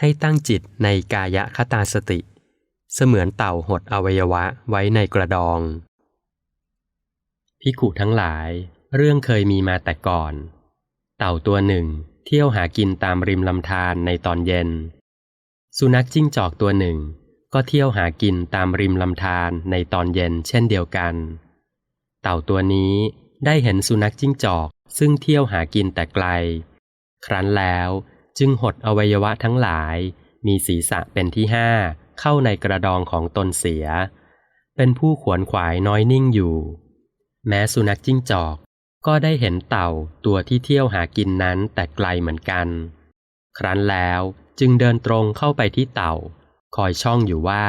ให้ตั้งจิตในกายคตาสติ เสมือนเต่าหดอวัยวะไว้ในกระดองพิขุทั้งหลาย เรื่องเคยมีมาแต่ก่อน เต่าตัวหนึ่ง เที่ยวหากินตามริมลำธารในตอนเย็น สุนัขจิ้งจอกตัวหนึ่ง ก็เที่ยวหากินตามริมลำธารในตอนเย็นเช่นเดียวกัน เต่าตัวนี้ได้เห็นสุนัขจิ้งจอกซึ่งเที่ยวหากินแต่ไกล ครั้นแล้ว จึงหดอวัยวะทั้งหลาย มีศีรษะเป็นที่ห้าเข้าในกระดองของตนเสีย เป็นผู้ขวนขวายน้อยนิ่งอยู่ แม้สุนัขจิ้งจอก ก็ได้เห็นเต่าตัวที่เที่ยวหากินนั้นแต่ไกลเหมือนกัน ครั้นแล้วจึงเดินตรงเข้าไปที่เต่า คอยช่องอยู่ว่า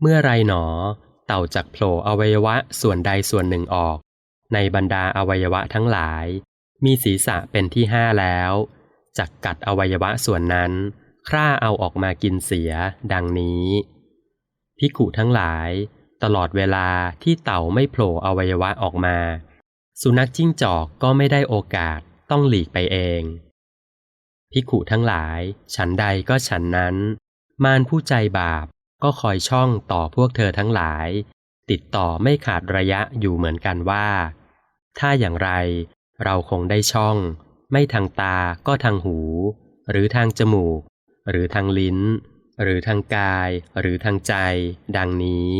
เมื่อไรหนอ เต่าจักโผล่อวัยวะส่วนใดส่วนหนึ่งออก ในบรรดาอวัยวะทั้งหลาย มีศีรษะเป็นที่ห้าแล้ว จักกัดอวัยวะส่วนนั้น คร่าเอาออกมากินเสีย ดังนี้ พิกุทั้งหลาย ตลอดเวลาที่เต่าไม่โผล่อวัยวะออกมา สุนัขจิ้งจอกก็ไม่ได้โอกาสต้องหลีกไปเอง พิกุทั้งหลาย ฉันใดก็ฉันนั้น มารผู้ใจบาปก็คอยช่องต่อพวกเธอทั้งหลาย ติดต่อไม่ขาดระยะอยู่เหมือนกันว่า ถ้าอย่างไรเราคงได้ช่อง ไม่ทางตาก็ทางหู หรือทางจมูก หรือทางลิ้น หรือทางกาย หรือทางใจ ดังนี้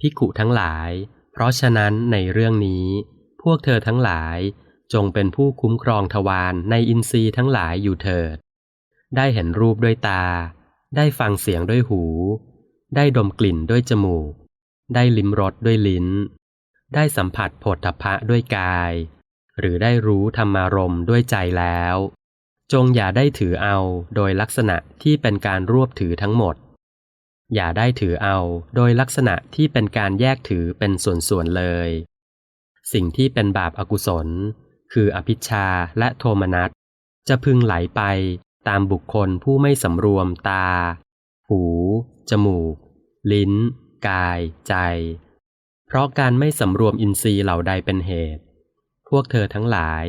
พิกุทั้งหลาย เพราะฉะนั้นในเรื่องนี้ พวกเธอทั้งหลายจงเป็นผู้คุ้มครองทวารในอินทรีย์ทั้งหลายอยู่เถิด ได้เห็นรูปด้วยตา ได้ฟังเสียงด้วยหู ได้ดมกลิ่นด้วยจมูก ได้ลิ้มรสด้วยลิ้น ได้สัมผัสผลทพะด้วยกาย หรือได้รู้ธรรมารมด้วยใจแล้ว จงอย่าได้ถือเอาโดยลักษณะที่เป็นการรวบถือทั้งหมด อย่าได้ถือเอาโดยลักษณะที่เป็นการแยกถือเป็นส่วนๆเลย สิ่งที่เป็นบาปอากุศล คืออภิชาและโทมนัสจะพึงไหลไปตามบุคคลผู้ไม่สำรวมตา หู จมูก ลิ้น กาย ใจ เพราะการไม่สำรวมอินทรีย์เหล่าใดเป็นเหตุ วกเธอทั้งหลาย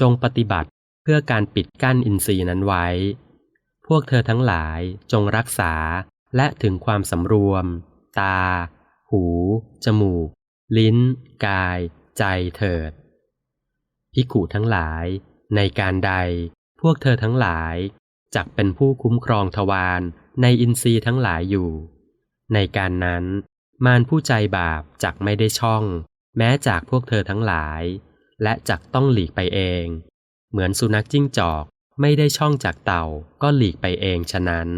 จงปฏิบัติเพื่อการปิดกั้นอินทรีย์นั้นไว้ พวกเธอทั้งหลายจงรักษาและถึงความสำรวม ตา หู จมูก ลิ้น กาย ใจเถิด พิกุทั้งหลาย ในการใด พวกเธอทั้งหลายจักเป็นผู้คุ้มครองทวารในอินทรีย์ทั้งหลายอยู่ ในการนั้น มารผู้ใจบาปจักไม่ได้ช่อง แม้จากพวกเธอทั้งหลาย และจักต้องหลีกไปเอง เหมือนสุนัขจิ้งจอกไม่ได้ช่องจากเต่าก็หลีกไปเองฉะนั้น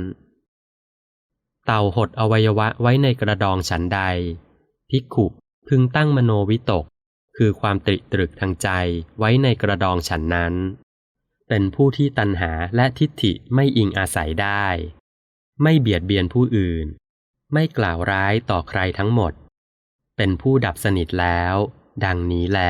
เต่าหดอวัยวะไว้ในกระดองฉันใด พิกขุพึงตั้งมโนวิตก คือความตริตรึกทางใจไว้ในกระดองฉันนั้น เป็นผู้ที่ตัณหาและทิฏฐิไม่อิงอาศัยได้ ไม่เบียดเบียนผู้อื่น ไม่กล่าวร้ายต่อใครทั้งหมด เป็นผู้ดับสนิทแล้ว ดังนี้แล